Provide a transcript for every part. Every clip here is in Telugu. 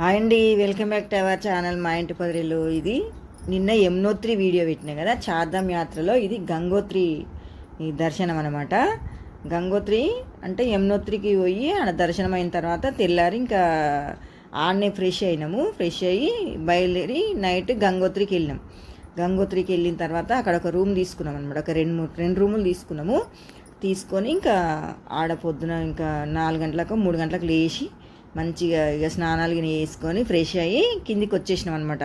హాయ్ అండి welcome back to our channel మా ఇంటి పదిరిలో. ఇది నిన్న యమునోత్రి వీడియో పెట్టినా కదా చార్ధామ్ యాత్రలో ఇది గంగోత్రి ఈ దర్శనం అనమాట గంగోత్రి అంటే యమునోత్రికి పోయి ఆడ దర్శనం అయిన తర్వాత తెల్లారి ఇంకా ఆడనే ఫ్రెష్ అయినాము. ఫ్రెష్ అయ్యి బయలుదేరి నైట్ గంగోత్రికి వెళ్ళినాం. గంగోత్రికి వెళ్ళిన తర్వాత అక్కడ ఒక రూమ్ తీసుకున్నాం అనమాట ఒక రెండు మూడు రెండు రూములు తీసుకున్నాము. తీసుకొని ఇంకా ఆడ పొద్దున ఇంకా నాలుగు గంటలకు మూడు గంటలకు లేచి మంచిగా ఇక స్నానాలు గిని వేసుకొని ఫ్రెష్ అయ్యి కిందికి వచ్చేసినాం అనమాట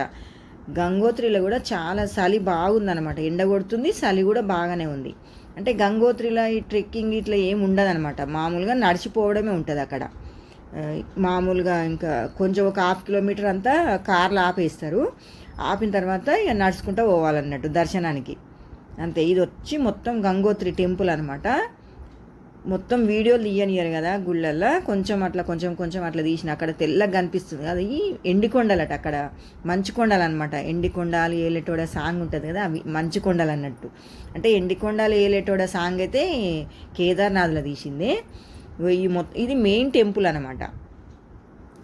గంగోత్రిలో కూడా చాలా చలి బాగుందనమాట ఎండ కొడుతుంది చలి కూడా బాగానే ఉంది. అంటే గంగోత్రిలో ఈ ట్రెక్కింగ్ ఇట్లా ఏమి ఉండదనమాట మామూలుగా నడిచిపోవడమే ఉంటుంది అక్కడ. మామూలుగా ఇంకా కొంచెం ఒక హాఫ్ కిలోమీటర్ అంతా కార్లు ఆపేస్తారు. ఆపిన తర్వాత ఇక నడుచుకుంటూ పోవాలన్నట్టు దర్శనానికి. అంతే ఇది వచ్చి మొత్తం గంగోత్రి టెంపుల్ అనమాట మొత్తం వీడియోలు తీయనియరు కదా గుళ్ళల్లో. కొంచెం అట్లా కొంచెం కొంచెం అట్లా తీసిన అక్కడ తెల్లగా కనిపిస్తుంది. అది ఎండి కొండలట అక్కడ. మంచు కొండలు అనమాట ఎండి ఏలేటోడ సాంగ్ ఉంటుంది కదా అవి మంచు కొండలు అన్నట్టు. అంటే ఎండి కొండలు ఏలేటోడ సాంగ్ అయితే కేదార్నాథ్లో తీసింది. ఈ మొత్తం ఇది మెయిన్ టెంపుల్ అనమాట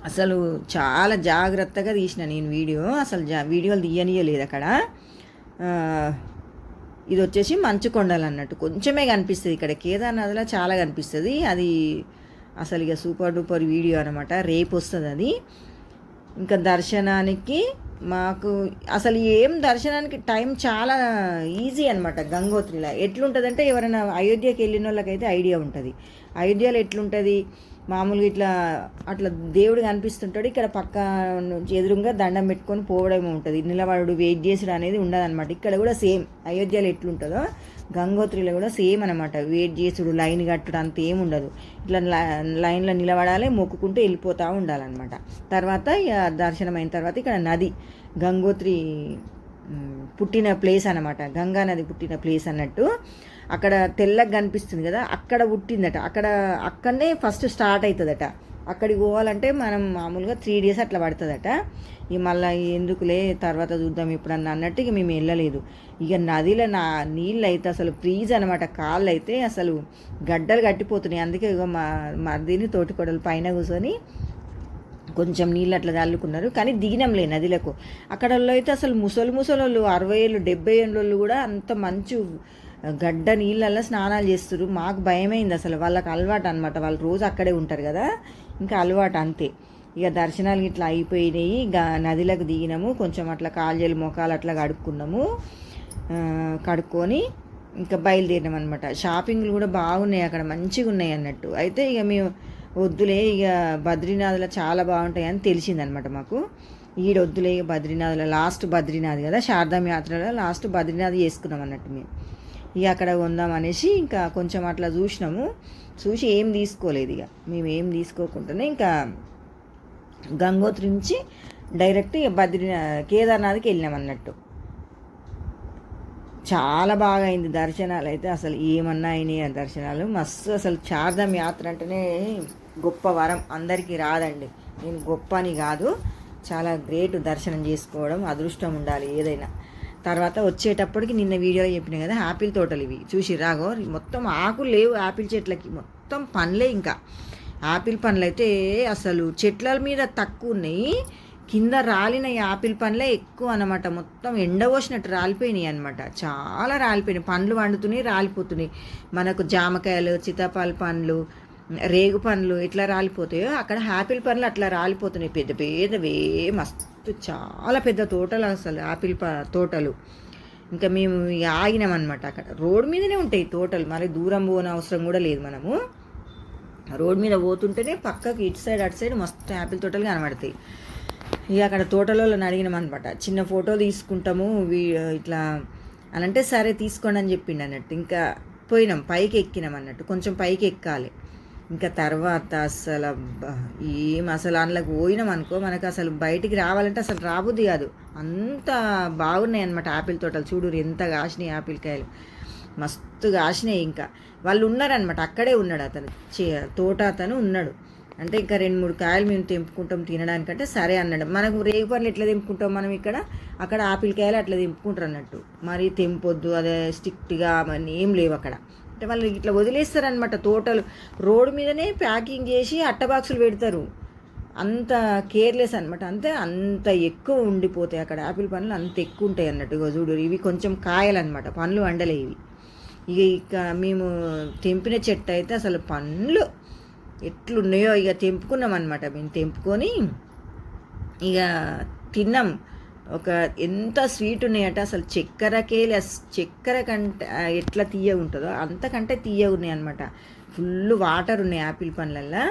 అసలు చాలా జాగ్రత్తగా తీసిన నేను వీడియో. అసలు జా వీడియోలు తీయనియలేదు అక్కడ. ఇది వచ్చేసి మంచు కొండలు అన్నట్టు కొంచెమే కనిపిస్తుంది ఇక్కడ కేదార్నాథ్లో చాలా కనిపిస్తుంది. అది అసలు ఇక సూపర్ డూపర్ వీడియో అనమాట రేపు వస్తుంది అది. ఇంకా దర్శనానికి మాకు అసలు ఏం దర్శనానికి టైం చాలా ఈజీ అనమాట గంగోత్రిలో. ఎట్లుంటుందంటే ఎవరైనా అయోధ్యకి వెళ్ళిన వాళ్ళకైతే ఐడియా ఉంటుంది. అయోధ్యలో ఎట్లుంటుంది? మామూలుగా ఇట్లా అట్లా దేవుడు కనిపిస్తుంటాడు ఇక్కడ పక్క నుంచి ఎదురుగా దండం పెట్టుకొని పోవడం ఉంటుంది. నిలబడు వెయిట్ చేసుడు అనేది ఉండదన్నమాట. ఇక్కడ కూడా సేమ్ అయోధ్యలో ఎట్లుంటుందో గంగోత్రిలో కూడా సేమ్ అనమాట వెయిట్ చేసుడు లైన్ కట్టుడు అంత ఏం ఉండదు. ఇట్లా లైన్లో నిలబడాలి మొక్కుకుంటూ వెళ్ళిపోతూ ఉండాలన్నమాట. తర్వాత దర్శనం అయిన తర్వాత ఇక్కడ నది గంగోత్రి పుట్టిన ప్లేస్ అనమాట గంగా నది పుట్టిన ప్లేస్ అన్నట్టు. అక్కడ తెల్లగా కనిపిస్తుంది కదా అక్కడ పుట్టిందట. అక్కడ అక్కడనే ఫస్ట్ స్టార్ట్ అవుతుందట అక్కడికి పోవాలంటే మనం మామూలుగా త్రీ డేస్ అట్లా పడుతుందట. ఇక మళ్ళీ ఎందుకులే తర్వాత చూద్దాం ఇప్పుడన్నా అన్నట్టు ఇక మేము వెళ్ళలేదు. ఇక నదిలో నా నీళ్ళు అయితే అసలు ఫ్రీజ్ అనమాట కాళ్ళు అయితే అసలు గడ్డలు కట్టిపోతున్నాయి. అందుకే ఇక మా మరిదిని తోటికొడలు పైన కూర్చొని కొంచెం నీళ్ళు అట్లా చల్లుకున్నారు. కానీ దిగినంలే నదిలకు. అక్కడ వాళ్ళు అయితే అసలు ముసలి ముసలోళ్ళు అరవై ఏళ్ళు డెబ్బై ఏళ్ళు కూడా అంత మంచు గడ్డ నీళ్ళల్లో స్నానాలు చేస్తారు మాకు భయమైంది అసలు. వాళ్ళకి అలవాటు అనమాట వాళ్ళు రోజు అక్కడే ఉంటారు కదా. ఇంకా అలవాటు అంతే. ఇక దర్శనాలు ఇట్లా అయిపోయినాయి. నదిలకు దిగినాము. కొంచెం అట్లా కాళ్ళు మొఖాలు అట్లా కడుక్కున్నాము. కడుక్కొని ఇంకా బయలుదేరినాం అనమాట షాపింగ్లు కూడా బాగున్నాయి అక్కడ. మంచిగా ఉన్నాయి అన్నట్టు. అయితే ఇక మేము వద్దులే. ఇక బద్రీనాథ్లో చాలా బాగుంటాయి అని తెలిసిందనమాట మాకు. ఈడ వద్దులే. ఇక బద్రీనాథ్లో లాస్ట్ బద్రీనాథ్ కదా. శారదాం యాత్రలో లాస్ట్ బద్రీనాథ్ చేసుకున్నాం అన్నట్టు మేము. ఇక అక్కడ కొందాం అనేసి ఇంకా కొంచెం అట్లా చూసినాము. చూసి ఏం తీసుకోలేదు ఇక. మేము ఏం తీసుకోకుండానే ఇంకా గంగోత్రి నుంచి డైరెక్ట్ ఇక బద్రీనా కేదార్నాథ్కి వెళ్ళినాం అన్నట్టు. చాలా బాగా అయింది దర్శనాలు అయితే. అసలు ఏమన్నా అయినాయి ఆ దర్శనాలు? మస్తు అసలు చార్ధం యాత్ర అంటేనే గొప్ప వరం. అందరికీ రాదండి. నేను గొప్ప అని కాదు. చాలా గ్రేట్ దర్శనం చేసుకోవడం అదృష్టం ఉండాలి ఏదైనా. తర్వాత వచ్చేటప్పటికి నిన్న వీడియోలో చెప్పిన కదా ఆపిల్ తోటలు ఇవి. చూసి రాగో మొత్తం ఆకులు లేవు ఆపిల్ చెట్లకి. మొత్తం పండ్లే ఇంకా. ఆపిల్ పండ్లు అయితే అసలు చెట్ల మీద తక్కువ ఉన్నాయి. కింద రాలిన ఆపిల్ పండ్లే ఎక్కువ అనమాట మొత్తం ఎండ పోసినట్టు రాలిపోయినాయి అనమాట చాలా రాలిపోయినాయి. పండ్లు వండుతున్నాయి రాలిపోతున్నాయి. మనకు జామకాయలు సీతాఫల పండ్లు రేగు పండ్లు ఎట్లా రాలిపోతాయో అక్కడ ఆపిల్ పండ్లు అట్లా రాలిపోతున్నాయి. పెద్ద పెద్దవే మస్తు చాలా పెద్ద తోటలు అసలు ఆపిల్ తోటలు. ఇంకా మేము ఆగినామన్నమాట ఆగినాం అనమాట అక్కడ. రోడ్ మీదనే ఉంటాయి తోటలు మరి దూరం పోని అవసరం కూడా లేదు మనము. రోడ్ మీద పోతుంటేనే పక్కకి ఇటు సైడ్ అటు సైడ్ మస్తు యాపిల్ తోటలు కనబడతాయి. ఇక అక్కడ తోటలో అడిగినాం అనమాట చిన్న ఫోటో తీసుకుంటాము వీ ఇట్లా అని అంటే సరే తీసుకోండి అని చెప్పిండు అన్నట్టు. ఇంకా పోయినాం పైకి ఎక్కినాం అన్నట్టు. కొంచెం పైకి ఎక్కాలి. ఇంకా తర్వాత అసలు ఏం అసలు అందులోకి పోయినాం అనుకో మనకు అసలు బయటికి రావాలంటే అసలు రాబుద్ది కాదు. అంత బాగున్నాయి అనమాట ఆపిల్ తోటలు. చూడు ఎంత కాసినాయి ఆపిల్ కాయలు మస్తు కాసినాయి ఇంకా. వాళ్ళు ఉన్నారనమాట అక్కడే ఉన్నాడు అతను. చే- తోట అతను ఉన్నాడు. అంటే ఇంకా రెండు మూడు కాయలు మేము తెంపుకుంటాం తినడానికంటే సరే అన్నాడు. మనకు రేగు పండ్లు ఎట్లా తెంపుకుంటాం మనం ఇక్కడ? అక్కడ ఆపిల్ కాయలు అట్లా తెంపుకుంటారు అన్నట్టు. మరి తెంపొద్దు అదే స్ట్రిక్ట్గా అవన్నీ ఏం లేవు అక్కడ. వాళ్ళు ఇట్లా వదిలేస్తారనమాట తోటలు. రోడ్డు మీదనే ప్యాకింగ్ చేసి అట్ట బాక్సులు పెడతారు. అంత కేర్లెస్ అనమాట అంతే అంత ఎక్కువ ఉండిపోతాయి అక్కడ. యాపిల్ పండ్లు అంత ఎక్కువ ఉంటాయి అన్నట్టు. ఇక చూడు ఇవి కొంచెం కాయలన్నమాట. పండ్లు వండలే ఇవి. ఇక ఇక మేము తెంపిన చెట్టు అయితే అసలు పండ్లు ఎట్లున్నాయో ఇక తెంపుకున్నాం అనమాట మేము తెంపుకొని ఇక తిన్నాం. ఒక ఎంత స్వీట్ ఉన్నాయట అసలు చక్కెరకే చక్కెర కంటే ఎట్లా తీయ ఉంటుందో అంతకంటే తీయ ఉన్నాయి అనమాట ఫుల్ వాటర్ ఉన్నాయి యాపిల్ పండ్లల్లో.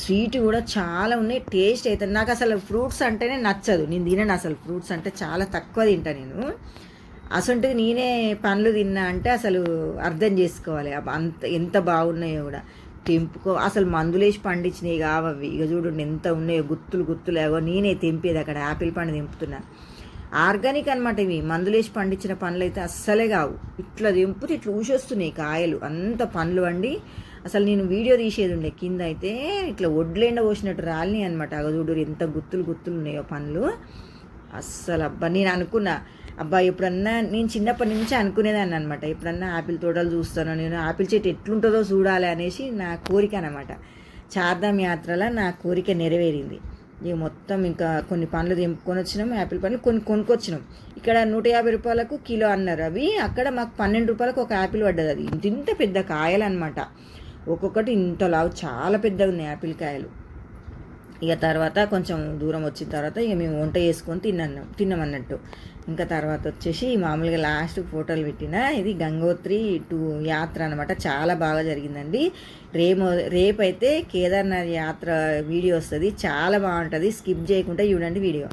స్వీట్ కూడా చాలా ఉన్నాయి. టేస్ట్ అవుతుంది నాకు అసలు ఫ్రూట్స్ అంటేనే నచ్చదు. నేను తినను అసలు ఫ్రూట్స్ అంటే చాలా తక్కువ తింటా నేను. అసంటిది నేనే పండ్లు తిన్నా అంటే అసలు అర్థం చేసుకోవాలి. అంత ఎంత బాగున్నాయో కూడా. తెంపుకో అసలు మందులేసి పండించినవి కావవి ఇక చూడండి ఎంత ఉన్నాయో గుత్తులు గుత్తులు ఏవో నేనే తెంపేది అక్కడ యాపిల్ పండు తెంపుతున్నా. ఆర్గానిక్ అనమాట ఇవి. మందులేసి పండించిన పండ్లు అయితే అస్సలే కావు. ఇట్లా తెంపుతే ఇట్లా ఊసొస్తున్నాయి కాయలు. అంత పండ్లు వండి అసలు నేను వీడియో తీసేది ఉండే. కింద అయితే ఇట్లా ఒడ్లేండ పోసినట్టు రాలినాయి అనమాట అగ చూడు ఎంత గుత్తులు గుత్తులు ఉన్నాయో పండ్లు. అస్సలు అబ్బా నేను అనుకున్నా అబ్బా ఎప్పుడన్నా నేను చిన్నప్పటి నుంచి అనుకునేదాన్ని అనమాట ఎప్పుడన్నా ఆపిల్ తోటలు చూస్తాను నేను ఆపిల్ చెట్టు ఎట్లుంటుందో చూడాలి అనేసి నా కోరిక అనమాట చార్ధామ్ యాత్రలో నా కోరిక నెరవేరింది. ఇక మొత్తం ఇంకా కొన్ని పండ్లు తెంపుకొని వచ్చినాం యాపిల్ పండ్లు కొన్ని కొనుక్కొచ్చినాం. ఇక్కడ నూట యాభై రూపాయలకు కిలో అన్నారు అవి. అక్కడ మాకు పన్నెండు రూపాయలకు ఒక యాపిల్ పడ్డది అది. ఇంత ఇంత పెద్ద కాయలు అనమాట ఒక్కొక్కటి ఇంత లావు చాలా పెద్దగా ఉన్నాయి యాపిల్ కాయలు. ఇక తర్వాత కొంచెం దూరం వచ్చిన తర్వాత ఇక మేము వంట చేసుకొని తిన్నాను తిన్నామన్నట్టు. ఇంకా తర్వాత వచ్చేసి మామూలుగా లాస్ట్ ఫోటోలు పెట్టిన ఇది గంగోత్రి టూ యాత్ర అనమాట చాలా బాగా జరిగిందండి. రేపు రేపైతే కేదార్నాథ్ యాత్ర వీడియో వస్తుంది. చాలా బాగుంటుంది. స్కిప్ చేయకుండా చూడండి వీడియో.